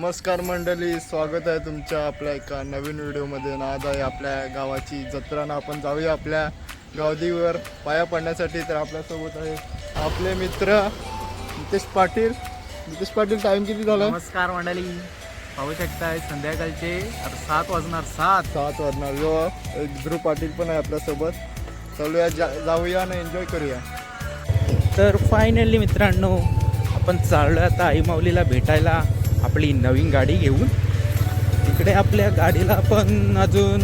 नमस्कार मंडळी स्वागत आहे तुमच्या आपल्या एका नवीन व्हिडिओमध्ये. आज आहे आपल्या गावाची जत्रा ना आपण जाऊया आपल्या गावदीवर पाया पडण्यासाठी. तर आपल्यासोबत आहे आपले मित्र नितेश पाटील. नितेश पाटील टाइम किती झाला? नमस्कार मंडळी. पाहू शकताय संध्याकाळचे आता सात वाजणार सात. सात वाजणार. जो ध्रुव पाटील पण आहे आपल्यासोबत. चालूया जा जाऊया आणि एन्जॉय करूया. तर फायनली मित्रांनो आपण चाललो आता आई माऊलीला भेटायला. आपली नवीन गाडी घेऊन तिकडे आपल्या गाडीला पण अजून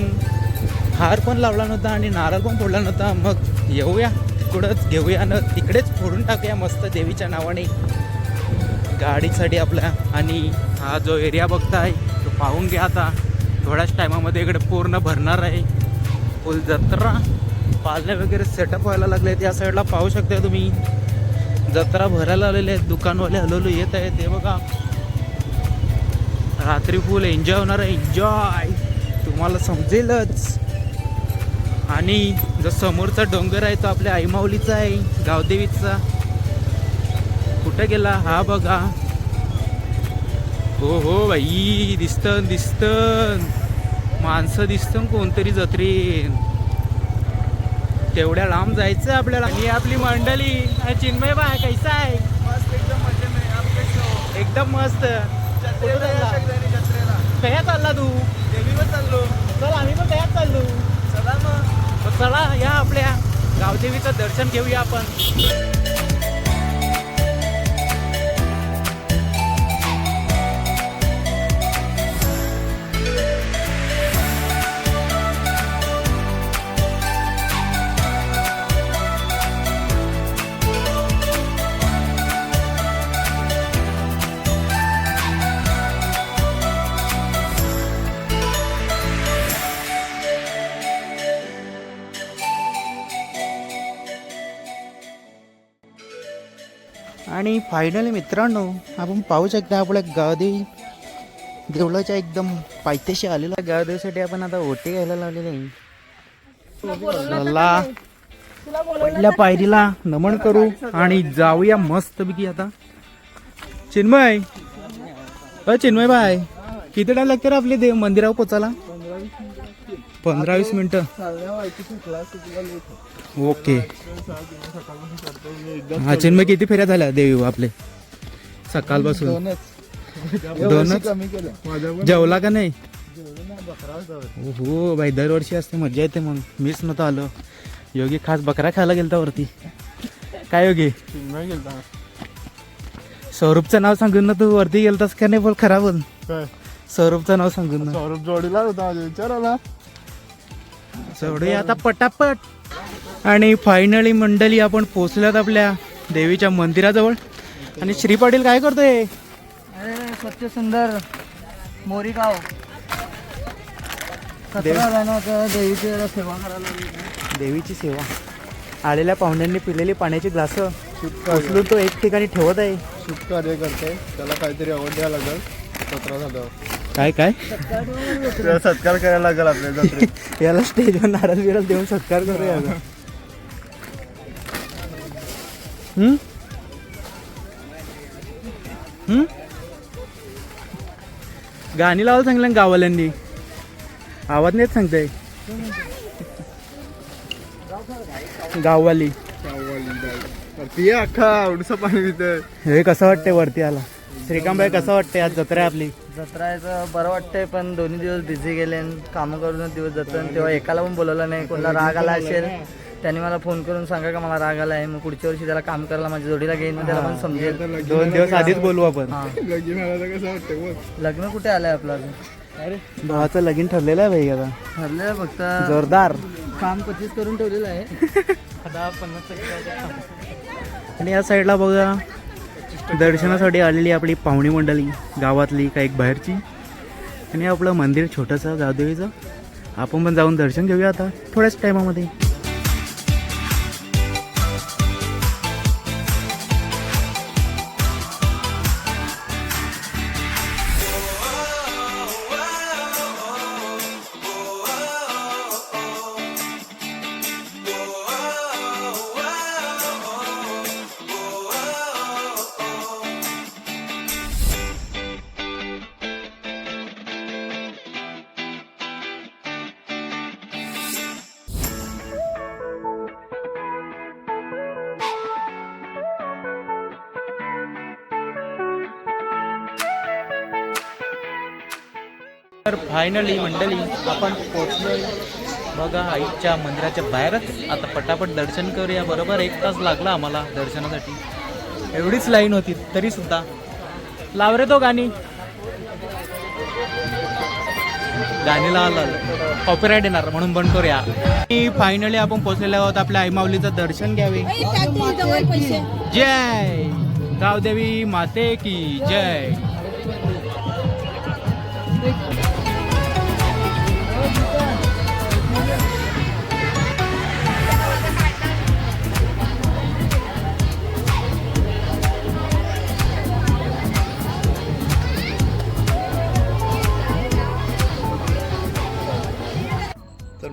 हार पण लावला नव्हता आणि नारळ पण फोडला नव्हता. मग येऊया तिकडंच घेऊया न तिकडेच फोडून टाकूया मस्त देवीच्या नावाने. गाडीसाठी आपल्या आणि हा जो एरिया बघताय तो पाहून घ्या आता. थोड्याच टायमामध्ये इकडे पूर्ण भरणार आहे. फुल जत्रा. पाल्या वगैरे सेटअप व्हायला लागले आहेत या साईडला पाहू शकता तुम्ही. जत्रा भरायला आलेले आहेत दुकानवाले हलवलो येत आहेत. ते बघा. रात्री फुल एन्जॉय होणार आहे एन्जॉय. तुम्हाला समजेलच. आणि जो समोरचा डोंगर आहे तो आपल्या आईमाऊलीचा आहे गावदेवीचा. कुठं गेला? हा बघा. हो हो बाई दिसतं दिसतं. माणसं दिसतं कोणतरी जत्रेन. तेवढ्या लांब जायचं आपल्याला. आणि आपली मंडळी. चिन्मय बाय कैसा आहे? एकदम मस्त कयात चालला तू चाललो चल आम्ही पण कयात चाललो. चला मग. चला या आपल्या गावदेवीचं दर्शन घेऊया आपण. आणि फायनली मित्रांनो आपण पाहू शकता आपल्या गावदेवी देवळाच्या एकदम पायथ्याशी आलेला. गावदेवीसाठी आपण आता ओटे घ्यायला लावलेले आहे. चला. पहिल्या पायरीला नमन करू आणि जाऊया मस्त पैकी आता. चिन्मय. अ चिन्मय बाय. किती टाइम लागते रे आपले देव मंदिरावर पोचायला? पंधरा वीस मिनिटं. ओके. हा चिन्मय किती फेऱ्या झाल्या देवी आपले? सकाळपासून. दोनच. दोनच? कमी केलं माझ्या पण जेवला का नाही हो बाई दरवर्षी असते मजा येते मग. मीच नव्हतं आलो. योगी खास बकरा खायला गेलता वरती. काय योगी? स्वरूपचं नाव सांगून ना तू वरती गेलतास का नाही बोल खरा बोल काय? स्वरूपचं नाव सांगून ना. सौरभ जोडीला होता विचाराला सोडूया आता पटापट. आणि फायनली मंडळी आपण पोचल्यात आपल्या देवीच्या मंदिराजवळ. आणि श्री पाटील काय करतोय? अरे स्वच्छ सुंदर मोरीगाव. देव- देवीची जरा सेवा करायला लागली. देवीची सेवा. आलेल्या पाहुण्यांनी पिलेली पाण्याची ग्लास. उचलून तो एक ठिकाणी ठेवत आहे. शुभ कार्य करते त्याला काहीतरी आवड द्यायला लागेल. सतरा झाल्यावर. काय काय? त्याला सत्कार करायला लागेल आपल्या जत्रेत याला स्टेजवर नारळ बिरळ देऊन सत्कार करूया. हम्म? हम्म? गाणी लावायला सांगितलं ना गावाल्यांनी. आवाज नाहीच सांगताय. गाववाली. ती अख्खा आवडीचं पाणी तिथे हे कसं वाटतंय वरती आला? श्रीकांतबाई कसं वाटतंय? आज जत्रा आहे आपली. जत्रायचं बरं वाटतंय पण दोन्ही दिवस बिझी गेले आणि कामं करूनच दिवस जातो आणि तेव्हा एकाला पण बोलवलं नाही. कोणाला राग आला असेल त्यांनी मला फोन करून सांगा का मला राग आला आहे मग पुढच्या वर्षी त्याला काम करायला माझ्या जोडीला घेईन मग त्याला पण समजेल. दोन दिवस आधीच बोलू आपण. हा. लगीन आला कसं वाटतं बघ लग्न कुठे आलंय आपलं अजून? भावाचं लगीन ठरलेलं आहे भाई आता. ठरलेलं फक्त जोरदार. काम कधीच करून ठेवलेलं आहे. दहा पन्नास आणि या साईडला बघा दर्शनासाठी आलेली आपली पाहुणी मंडळी गावातली काही एक बाहेरची. आणि आपलं मंदिर छोटंसं गावदेवीचं आपण पण जाऊन दर्शन घेऊया आता थोड्याच टायमामध्ये तर फायनली मंडळी आपण पोचलोय बघा आईच्या मंदिराच्या बाहेरच. आता पटापट दर्शन करूया. बरोबर एक तास लागला आम्हाला दर्शनासाठी. एवढीच लाईन होती तरी सुद्धा लाव रे तो गाणी. गाणीला आलं कॉपीराईट येणार म्हणून बंद करूया. फायनली आपण पोहोचलेलो आहोत आपल्या आई माऊलीचं दर्शन घ्यावे. जय! गावदेवी माते की जय!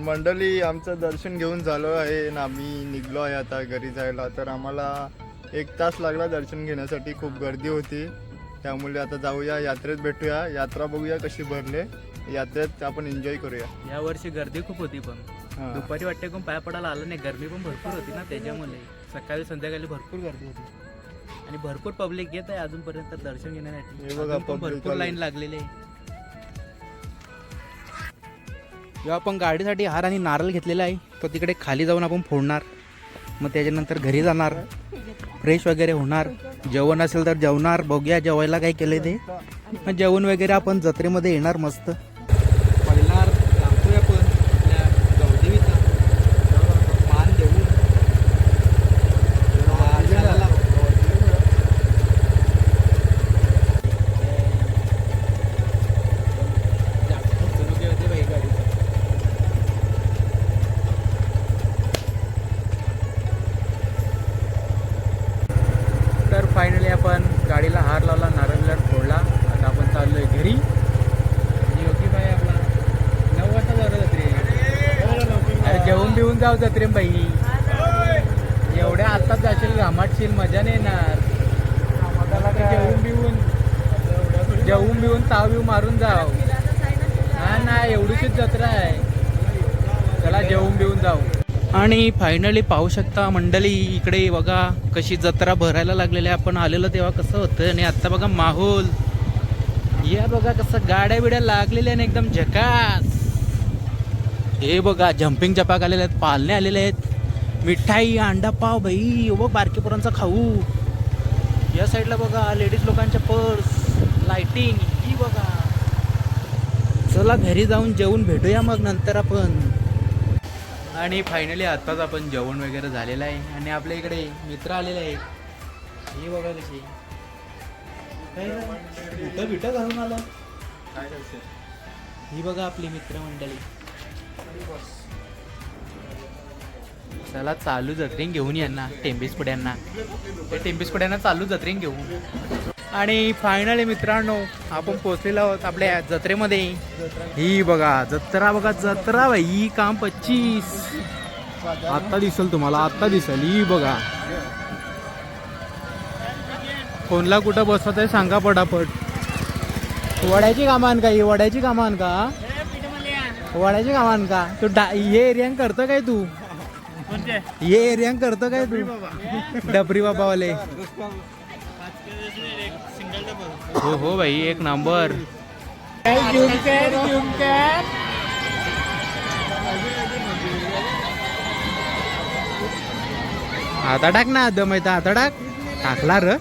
मंडळी आमचं दर्शन घेऊन झालो आहे आणि आम्ही निघलो आहे आता घरी जायला. तर आम्हाला एक तास लागला दर्शन घेण्यासाठी. खूप गर्दी होती. त्यामुळे आता जाऊया यात्रेत भेटूया. यात्रा बघूया कशी भरले. यात्रेत आपण एन्जॉय करूया. या वर्षी गर्दी खूप होती पण. दुपारी वाटते कोण पाया पडायला आलं नाही. गरमी पण भरपूर होती ना त्याच्यामुळे. सकाळी संध्याकाळी भरपूर गर्दी होती. आणि भरपूर पब्लिक येत आहे अजूनपर्यंत दर्शन घेण्यासाठी. भरपूर. लाईन लागलेली आहे. जेव्हा आपण गाडीसाठी हार आणि नारळ घेतलेला आहे तो तिकडे खाली जाऊन आपण फोडणार. मग त्याच्यानंतर घरी जाणार. फ्रेश वगैरे होणार. जेवण असेल तर जेवणार. बघूया जेवायला काय केले ते. मग जेवण वगैरे आपण जत्रेमध्ये येणार मस्त पहिला सांगतोय आपण आपल्या गौदेवीचा मान देऊन वारशाला जास्त फसवणुकी होते बाई गाडीचं. तर फायनली आपण गाडीला हार लावला नारळ बिरळ फोडला आता आपण चाललोय घरी आणि योगी बाई आपला नऊ वाजता जाऊ जत्रे अरे जेवून बिवून जाऊ जत्रे बाई एवढ्या आत्ताच जाशील घामाटशील मजा नाही येणार जेवून बिवून जेवून बिवून ताव बिव मारून जाऊ हा नाही एवढीशीच जत्रा आहे. चला जेवून बिवून जाऊ. आणि फायनली पाहू शकता मंडळी इकडे बघा कशी जत्रा भरायला लागलेली आहे. आपण आलेलो तेव्हा कसं होतं आणि आता बघा माहोल. या बघा कसं गाड्या बिड्या लागलेल्या आणि एकदम झकास. हे बघा जम्पिंग चपाक आलेले आहेत पालणे आलेले आहेत. मिठाई अंडा पाव बाई व बघ बारकी पोरांचा खाऊ. या साईडला बघा लेडीज लोकांच्या पर्स लाइटिंग बघा. चला घरी जाऊन जेवून भेटूया मग नंतर आपण. आणि फायनली आत्ताच आपण जेवण वगैरे झालेलं आहे आणि आपल्या इकडे मित्र आलेले आहेत. हे बघा कशी. काय रे? बुटं बिटं घालून आलं. ही बघा आपली मित्रमंडळी. चला चालू जत्रेन घेऊन यांना टेंबिस पुड्यांना. ते टेंबिस पुड्यांना चालू जत्रेन घेऊन आणि फायनली मित्रांनो आपण पोचलेलो आहोत आपल्या जत्रेमध्ये. ही बघा जत्रा बघा जत्रा बाई ही काम पच्चीस. आता दिसल तुम्हाला आता दिसल. ही बघा. फोनला कुठं बसवत आहे सांगा पटापट. वड्याची कामान का ही वड्याची कामान का? वड्याची कामान का? तू डा हे एरियान करतो काय तू? हे एरियान करतो काय तू? डबरी बाबावाले. हो हो भाई एक नंबर. आता टाक ना दम येतं आता टाक. टाकला र.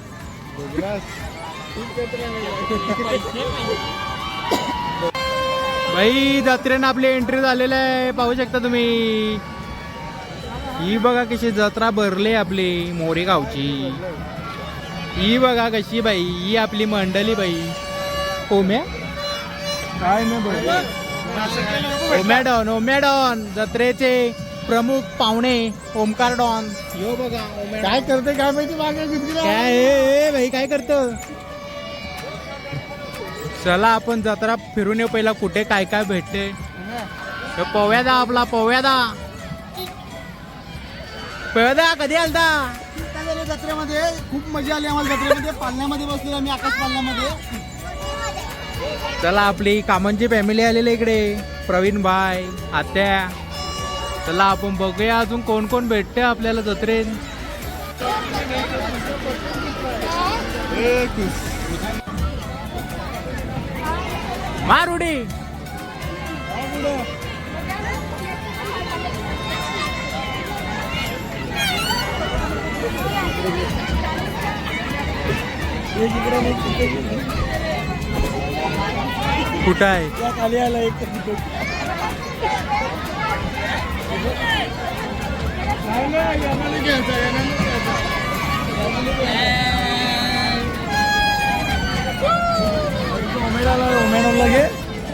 भाई जत्रेनं आपली एंट्री झालेली आहे. पाहू शकता तुम्ही. ही बघा कशी जत्रा भरली आपली मोरी गावची ही बघा कशी बाई ही आपली मंडळी बाई. ओम्या? काय नाही ओम्या डॉन ओम्या डॉन जत्रेचे प्रमुख पाहुणे ओमकार डॉन. यो बघा काय करते काय माहिती मागे काय? भाई काय करतो? चला आपण जत्रा फिरून येऊ. पहिला कुठे काय काय भेटते? पोव्यादा आपला पोव्यादा पोव्यादा कधी आलता? जत्रेमध्ये खूप मजा आली आम्हाला जत्रेमध्ये. पालण्यामध्ये बसलेलो आम्ही आकाश पालण्यामध्ये. चला आपली कामांची फॅमिली आलेली इकडे. प्रवीण भाई आत्या. चला आपण बघूया अजून कोण कोण भेटते आपल्याला जत्रेत. मार उडी कुठं आहे? खाली आला एक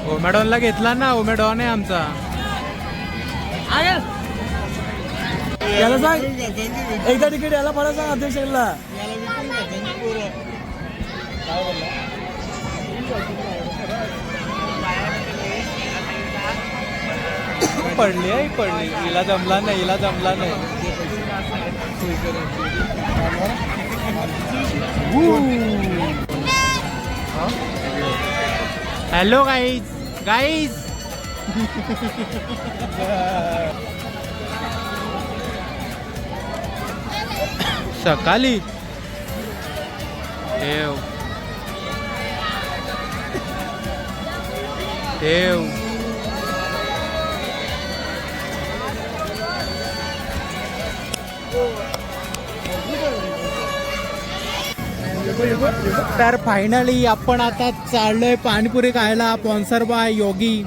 ओमेडॉनला घेतला ना ओमेडॉन आहे आमचा. याला सांग. एकदा तिकीट याला मला सांग अध्यक्षला. पडली आहे पडली. हिला जमला नाही हिला जमला नाही. हॅलो गाईज गाईज सकाळी. ठेव. ठेव. तर फायनली आपण आता चाललोय पाणीपुरी खायला. Sponsor by Yogi.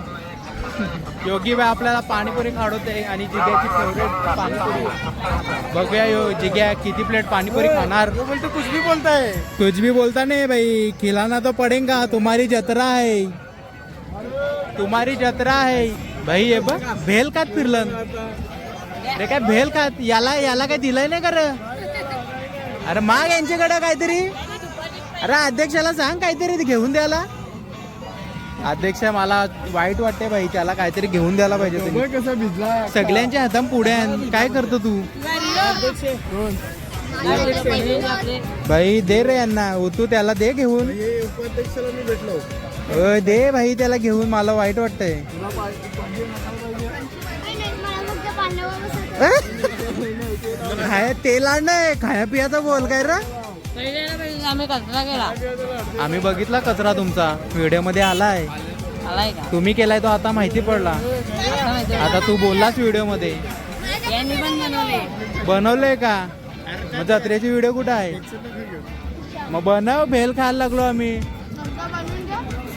Yogi by आपल्याला पाणीपुरी खाडवते आणि जिग्याची फेवरेट पाणीपुरी. बघूया यो जिग्या किती प्लेट पाणीपुरी खाणार? बोलतो कुछ भी बोलता है. कुछ भी बोलता नहीं भाई खिलाना तो पड़ेगा तुम्हारी जत्रा है तुम्हारी जत्रा है भाई हे बघ भेल खात फिरलं. रे काय भेल खात? याला याला काय दिलंय नाही कर अरे माग यांच्याकडे काहीतरी. अरे अध्यक्षाला सांग काहीतरी घेऊन द्यायला. अध्यक्ष मला वाईट वाटते भाई त्याला काहीतरी घेऊन द्यायला पाहिजे कसा भिजला. सगळ्यांच्या हाताम पुढे. काय करतो तू? भाई दे रे यांना. तू त्याला दे घेऊन. दे भाई त्याला घेऊन. मला वाईट वाटतंय. खाया तेल नाही खाया पियाचा बोल काय रा? आम्ही कचरा केला आम्ही बघितला कचरा तुमचा. व्हिडिओमध्ये आलाय. आलाय का? तुम्ही केलाय तो आता माहिती पडला. आता माहिती आता तू बोललास व्हिडिओमध्ये यांनी पण बनवले. बनवलंय का? मग जत्रेची व्हिडिओ कुठं आहे? मग बनव भेल खायला लागलो आम्ही.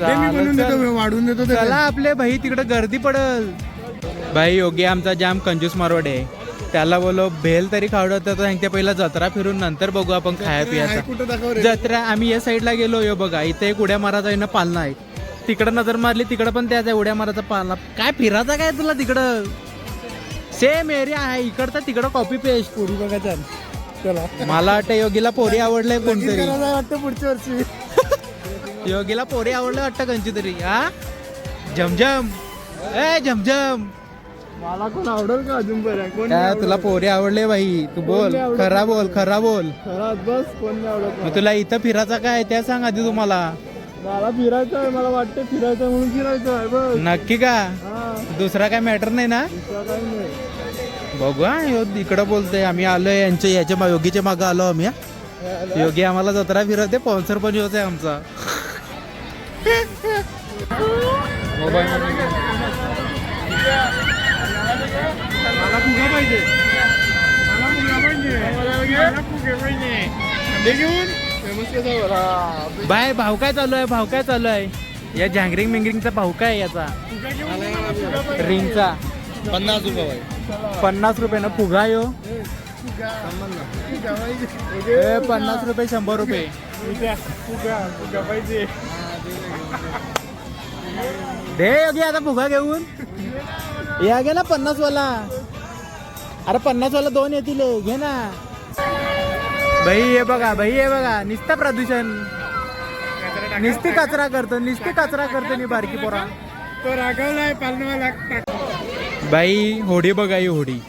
बनवून देतो मी, वाढवून देतो ते. चला आपले भाई तिकडे गर्दी पडल. भाई योगी आमचा जाम कंजूस मारवड. आहे त्याला बोलो भेल तरी खावडत तर सांगते पहिला जत्रा फिरून नंतर बघू आपण खाया पियाचा. जत्रा आम्ही या साईडला गेलो यो बघा इथे एक उड्या मारायचा आहे ना पालना आहे. तिकडं नजर मारली तिकडं पण त्याचा उड्या मारायचा पालना. काय फिरायचा काय तुला तिकडं? सेम एरिया आहे इकडचं तिकडं कॉपी पेस्ट पोरी बघायचा चला. मला वाटतं योगीला पोरी आवडलंय कोणतरी. वाटतं पुढच्या वर्षी. योगीला पोरी आवडलं वाटतं कोणची तरी हा? झमझम ए झमझम मला कोण आवडेल का अजून बरं? कोण काय तुला पोरे आवडले बाई. तू बोल. खरा बोल खरा बोल. बस कोण नाही आवडत मग तुला इथं फिरायचा काय? त्या सांग आधी तुम्हाला. मला फिरायचं आहे मला वाटतं फिरायचं आहे म्हणून फिरायचं आहे बस. नक्की का? हा. दुसरा काय मॅटर नाही ना? दुसरं काही नाही. बघू हा ह्यो इकडं बोलतोय. आम्ही आलोय यांच्या याच्या मा- योगीच्या मागं आलो आम्ही हा. योगी आम्हाला जत्रा फिरवते स्पॉन्सर पण होते आमचा. मोबाईल मला फुगा पाहिजे. मला फुगा पाहिजे. मला फुगे पाहिजे. घेऊन. फेमस कसा बरं. बाय भाव काय चालू आहे? भाव काय चालू आहे? या जँगरिंग मिंगरिंगचा भाव काय आहे याचा. रिंगचा. पन्नास रुपये पन्नास रुपये ना फुगा यो. पन्नास रुपये शंभर रुपये. दे योगी आता फुगा घेऊन. या घे ना पन्नास वाला अरे पन्नास वाला दोन येतील. हे, घे ना. भाई हे बघा भाई हे बघा. निस्ता प्रदूषण. निस्ती कचरा करतो निस्ती कचरा करतो नि बारकी पोरा. तो रागवलाय पालनवाला बाई होडी बघा ही होडी.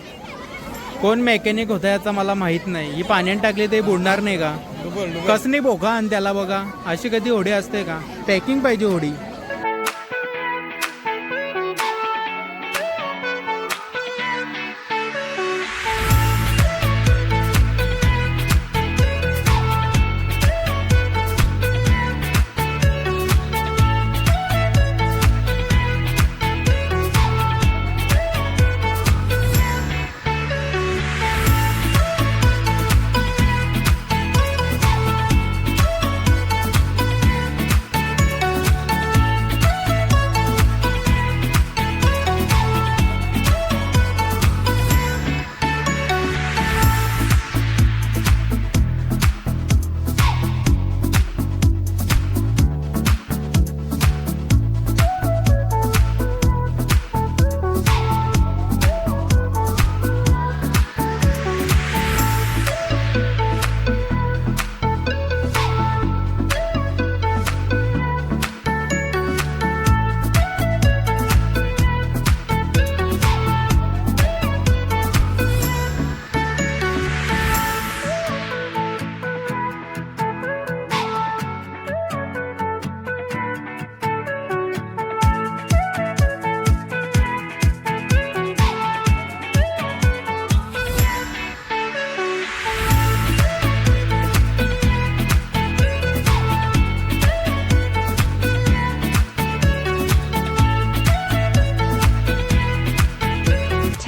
कोण मेकॅनिक होता याचा मला माहीत नाही. ही पाण्यात टाकली ते बुडणार नाही का? कस नाही बोका आणि त्याला बघा. अशी कधी होडी असते का? पॅकिंग पाहिजे होडी.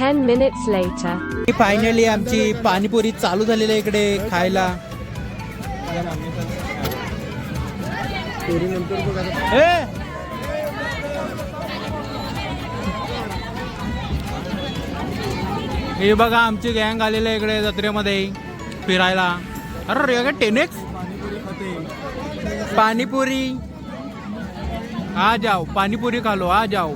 10 minutes later. फायनली आमची पाणीपुरी चालू झालेली आहे इकडे खायला. ए! हे बघा आमची गँग आलेली आहे इकडे जत्रेमध्ये फिरायला. अरे रे टेनेक्स पाणीपुरी. आ जाओ पाणीपुरी खालो. आ जाओ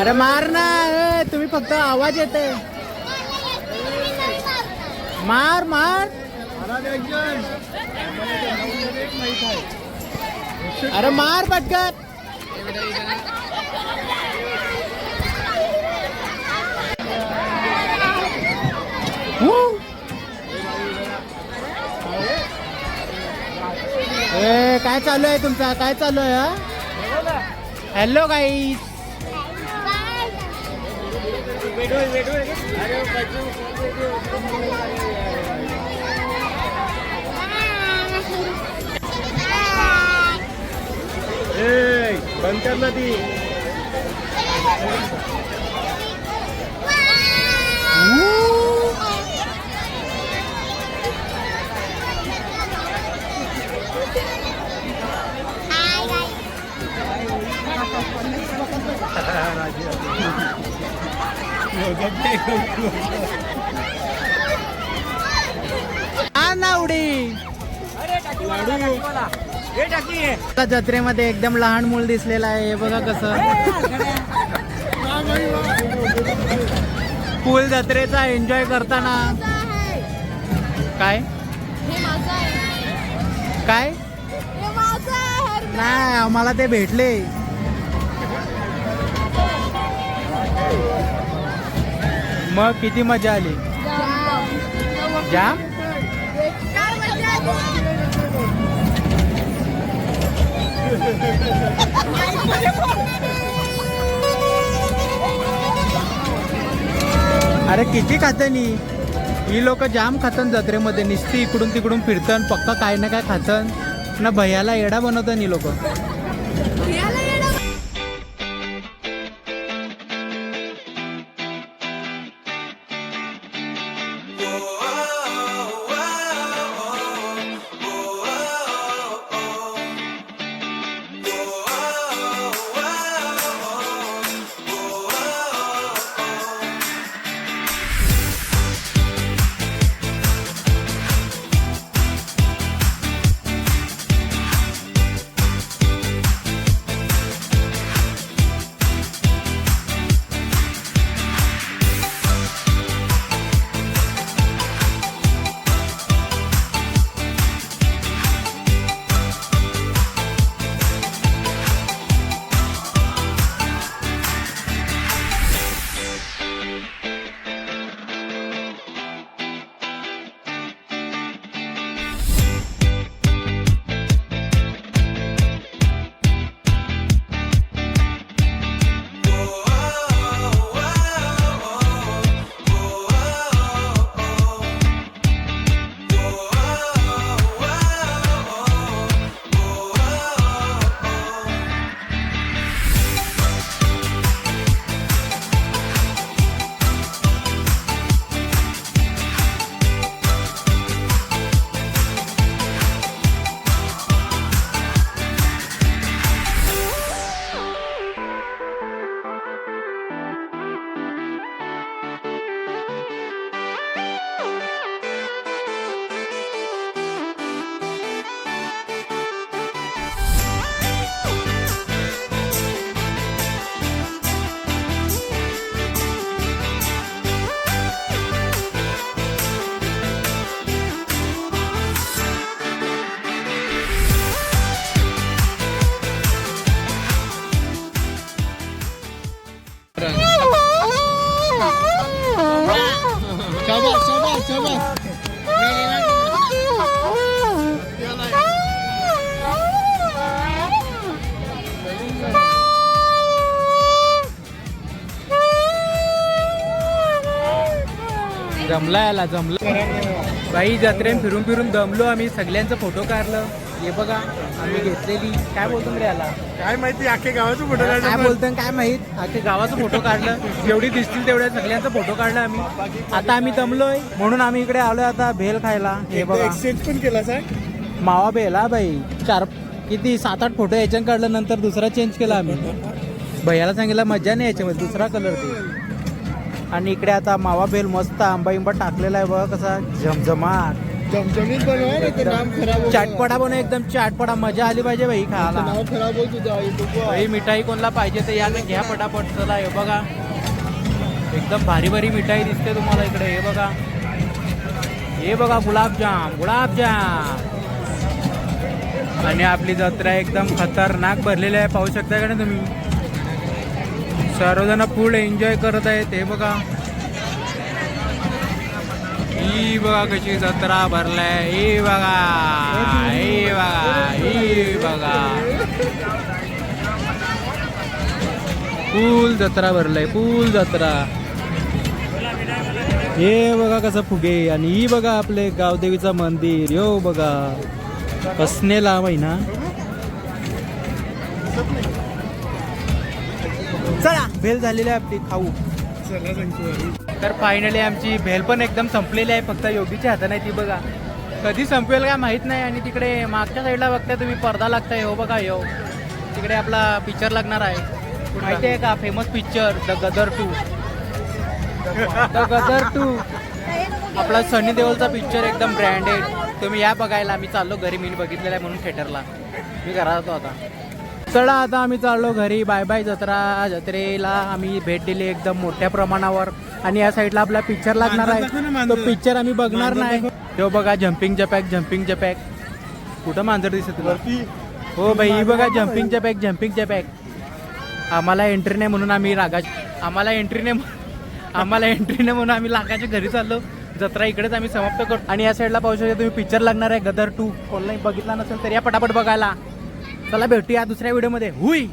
अरे मार ना तुम्ही फक्त आवाज येते मार मार. अरे मार पटकन. ए काय चालू आहे तुमचा? काय चालू आहे हॅलो गाईस बंद कर ना ती ना जत्रेमध्ये एकदम लहान मूल दिसलेलं आहे. हे बघा कसं. फुल जत्रेचा एन्जॉय करताना. काय? काय? नाही आम्हाला ते भेटले. मग किती मजा आली? जाम? अरे किती खातनी ही लोक जाम खातन जत्रेमध्ये. निसती इकडून तिकडून फिरतन पक्का काय ना काय खातन. ना भैयाला येडा बनवतन ही लोक. जमला याला जमलं काही जत्रेन फिरून फिरून दमलो आम्ही सगळ्यांचं फोटो काढलं. हे बघा आम्ही घेतलेली. काय बोलतो रे याला? काय माहिती अख्खे गावाचं फोटो काय बोलतो काय माहीत? आता गावाचा फोटो काढलं. जेवढी दिसतील तेवढ्या सगळ्यांचा फोटो काढला आम्ही. आता आम्ही दमलोय. म्हणून आम्ही इकडे आलोय आता भेल खायला. हे बघा. एक्सचेंज पण केला सर मावा भेल हा बाई. चार किती? सात आठ फोटो याच्यात काढलं नंतर दुसरा चेंज केला आम्ही. भैयाला सांगितलं मजा नाही याच्यामध्ये. दुसरा कलर ते आणि इकडे आता मावा भेल मस्त आंबा इंबा टाकलेला आहे बघा कसा झमझमाट. जमजमीत बनवा ना ते नाम खराब होईल. चाटपडा बनव एकदम चाटपडा मजा आली पाहिजे बाई खायला. नाव खराब भाई मिठाई कोणला पाहिजे तर या घ्या पटापट चला हे बघा. एकदम भारी भारी मिठाई दिसते तुम्हाला इकडे हे बघा. हे बघा गुलाबजाम गुलाबजाम. आणि आपली जत्रा एकदम खतरनाक भरलेली आहे पाहू शकता का ना तुम्ही? सर्वजण फुल एन्जॉय करत आहेत. हे बघा. ही बघा कशी जत्रा भरलाय. हे बघा. हे बघा. हे बघा. फुल जत्रा भरलाय. फुल जत्रा. हे बघा कसं फुगे. आणि ही बघा आपले गावदेवीचं मंदिर. यो बघा. कसनेला महिना. ना भेल झालेली आहे आपली खाऊ. तर फायनली आमची भेल पण एकदम संपलेली आहे फक्त योगीच्या हातात नाही ती बघा. कधी संपवेल काय माहीत नाही आणि तिकडे मागच्या साईडला बघताय तुम्ही पडदा लागताय हो बघा यो तिकडे आपला पिक्चर लागणार आहे. माहिती आहे का? Famous picture the Gadar two the Gadar two आपला सनी देओलचा पिक्चर एकदम ब्रँडेड तुम्ही या बघायला मी चाललो घरी मी बघितलेला आहे म्हणून थिएटरला मी घरात होतो आता. चला आता आम्ही चाललो घरी. बाय बाय जत्रा जत्रेला आम्ही भेट दिली एकदम मोठ्या प्रमाणावर. आणि या साईडला आपला पिक्चर लागणार आहे. तो पिक्चर आम्ही बघणार नाही. तो बघा जम्पिंग जपॅक जम्पिंग जपॅक कुठं मांजर दिसत तुला? हो बाई ही बघा जम्पिंग जपॅक जम्पिंग जपॅक आम्हाला एंट्री नाही म्हणून आम्ही रागा आम्हाला एंट्री नाही आम्हाला एंट्री नाही म्हणून आम्ही लागाच्या घरी चाललो. जत्रा इकडेच आम्ही समाप्त करतो. आणि या साईडला पाहू शकता तुम्ही पिक्चर लागणार आहे. गदर टू कोणलाही बघितला नसेल तर या पटापट बघायला. चला भेटूया दुसऱ्या व्हिडिओमध्ये. हुई!